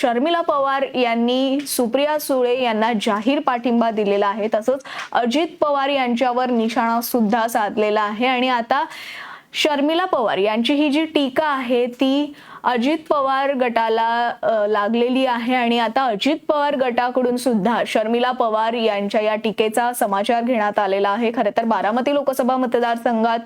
शर्मिला पवार यांनी सुप्रिया सुळे यांना जाहीर पाठिंबा दिलेला आहे. तसंच अजित पवार यांच्यावर निशाणा सुद्धा साधलेला आहे. आणि आता शर्मिला पवार यांची ही जी टीका आहे ती अजित पवार गटाला लागलेली आहे. आणि आता अजित पवार गटाकडून सुद्धा शर्मिला पवार यांच्या या टीकेचा समाचार घेण्यात आलेला आहे. खरं तर बारामती लोकसभा मतदारसंघात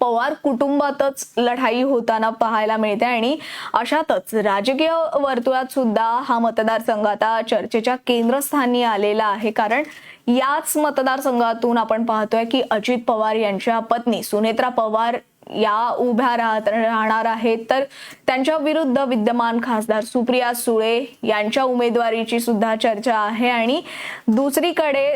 पवार कुटुंबातच लढाई होताना पाहायला मिळते आणि अशातच राजकीय वर्तुळात सुद्धा हा मतदारसंघ आता चर्चेच्या केंद्रस्थानी आलेला आहे. कारण याच मतदारसंघातून आपण पाहतोय की अजित पवार यांच्या पत्नी सुनेत्रा पवार या उभ्या राहत राहणार आहेत. तर त्यांच्या विरुद्ध विद्यमान खासदार सुप्रिया सुळे यांच्या उमेदवारीची सुद्धा चर्चा आहे. आणि दुसरीकडे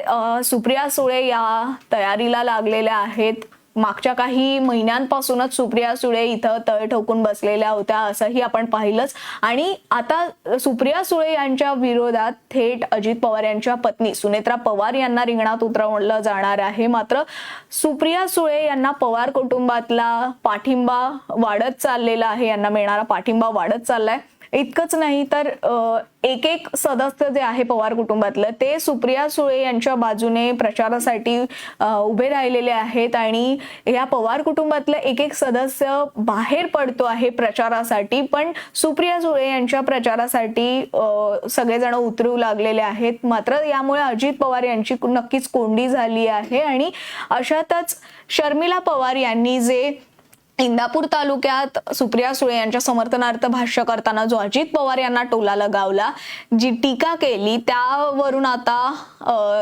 सुप्रिया सुळे या तयारीला लागलेल्या आहेत. मागच्या काही महिन्यांपासूनच सुप्रिया सुळे इथं तळ ठोकून बसलेल्या होत्या असंही आपण पाहिलंच. आणि आता सुप्रिया सुळे यांच्या विरोधात थेट अजित पवार यांच्या पत्नी सुनेत्रा पवार यांना रिंगणात उतरवलं जाणार आहे. मात्र सुप्रिया सुळे यांना पवार कुटुंबातला पाठिंबा वाढत चाललेला आहे. यांना मिळणारा पाठिंबा वाढत चाललाय. इतकंच नाही तर एक एक सदस्य जे आहे पवार कुटुंबातलं ते सुप्रिया सुळे यांच्या बाजूने प्रचारासाठी उभे राहिलेले आहेत आणि या पवार कुटुंबातलं एक एक सदस्य बाहेर पडतो आहे प्रचारासाठी. पण सुप्रिया सुळे यांच्या प्रचारासाठी सगळेजण उतरू लागलेले आहेत. मात्र यामुळे अजित पवार यांची नक्कीच कोंडी झाली आहे. आणि अशातच शर्मिला पवार यांनी जे इंदापूर तालुक्यात सुप्रिया सुळे यांच्या समर्थनार्थ भाष्य करताना जो अजित पवार यांना टोला लगावला जी टीका केली त्यावरून आता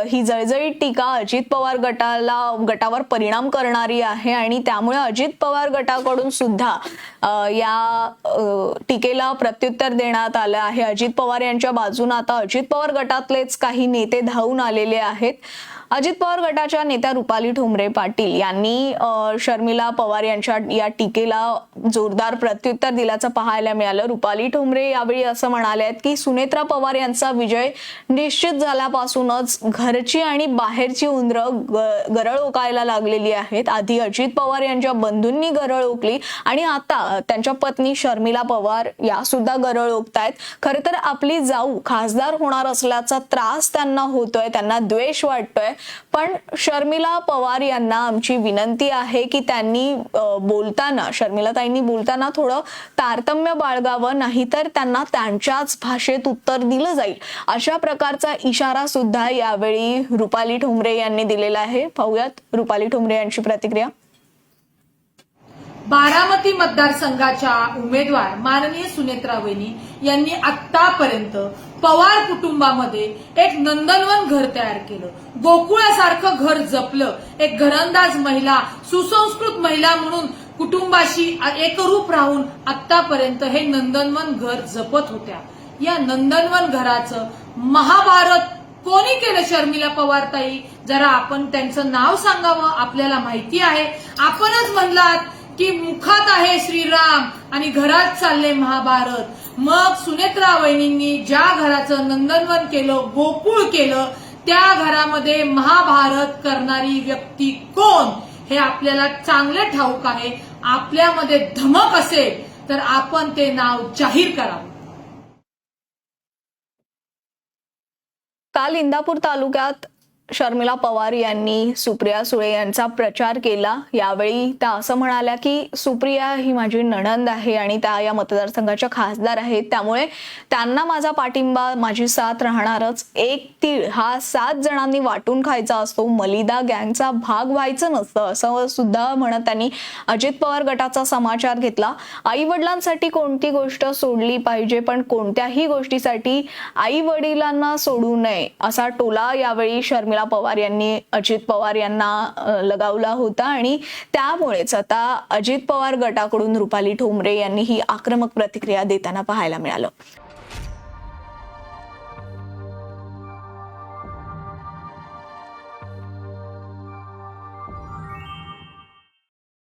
ही जळजळीत टीका अजित पवार गटाला गटावर परिणाम करणारी आहे आणि त्यामुळे अजित पवार गटाकडून सुद्धा या टीकेला प्रत्युत्तर देण्यात आलं आहे. अजित पवार यांच्या बाजून आता अजित पवार गटातलेच काही नेते धावून आलेले आहेत. अजित पवार गटाच्या नेत्या रुपाली ठोंबरे पाटील यांनी शर्मिला पवार यांच्या या टीकेला जोरदार प्रत्युत्तर दिल्याचं पाहायला मिळालं. रुपाली ठोंबरे यावेळी असं म्हणाले आहेत की सुनेत्रा पवार यांचा विजय निश्चित झाल्यापासूनच घरची आणि बाहेरची उंदरं ग- गरळ ओकायला लागलेली आहेत. आधी अजित पवार यांच्या बंधूंनी गरळ ओकली आणि आता त्यांच्या पत्नी शर्मिला पवार या सुद्धा गरळ ओकतायत खरं तर आपली जाऊ खासदार होणार असल्याचा त्रास त्यांना होतोय त्यांना द्वेष वाटतोय. पण शर्मिला पवार यांना आमची विनंती आहे की त्यांनी बोलताना शर्मिला ताईंनी बोलताना थोडं तारतम्य बाळगावं नाहीतर त्यांना त्यांच्याच भाषेत उत्तर दिलं जाईल. अशा प्रकारचा इशारा सुद्धा यावेळी रुपाली ठोंबरे यांनी दिलेला आहे. पाहूयात रुपाली ठोंबरे यांची प्रतिक्रिया. बारामती मतदारसंघाच्या उमेदवार माननीय सुनेत्रा वहिनी यांनी आतापर्यंत पवार कुटुंबामध्ये एक नंदनवन घर तयार केलं. गोकुळासारखं घर जपलं. एक घरंदाज महिला सुसंस्कृत महिला म्हणून कुटुंबाशी एकरूप राहून आतापर्यंत हे नंदनवन घर जपत होत्या. या नंदनवन घराचं महाभारत कोणी केलं शर्मिला पवार ताई जरा आपण त्यांचं नाव सांगावं आपल्याला माहिती आहे. आपणच म्हणलात की मुखात आहे श्रीराम आणि घरात चालले महाभारत. मग सुनेत्रा वहिनींनी ज्या घराचं नंदनवन केलं गोकुळ केलं त्या घरामध्ये महाभारत करणारी व्यक्ती कोण? हे आपल्याला चांगले ठाऊक आहे. आपल्यामध्ये धमक असेल तर आपण ते नाव जाहीर करावं काल इंदापूर तालुक्यात शर्मिला पवार यांनी सुप्रिया सुळे यांचा प्रचार केला. यावेळी त्या असं म्हणाल्या की सुप्रिया ही माझी नणंद आहे आणि त्या या मतदारसंघाच्या खासदार आहेत. त्यामुळे त्यांना माझा पाठिंबा माझी साथ राहणारच. एक तीळ हा सात जणांनी वाटून खायचा असतो. मलिदा गँगचा भाग व्हायचं नसतं. असं सुद्धा म्हणत त्यांनी अजित पवार गटाचा समाचार घेतला. आई वडिलांसाठी कोणती गोष्ट सोडली पाहिजे पण कोणत्याही गोष्टीसाठी आई वडिलांना सोडू नये असा टोला यावेळी शर्मिला पवार यांनी अजित पवार यांना लगावला होता. आणि त्यामुळेच आता अजित पवार गटाकडून रुपाली ठोंबरे यांनी ही आक्रमक प्रतिक्रिया देताना पाहायला मिळालं.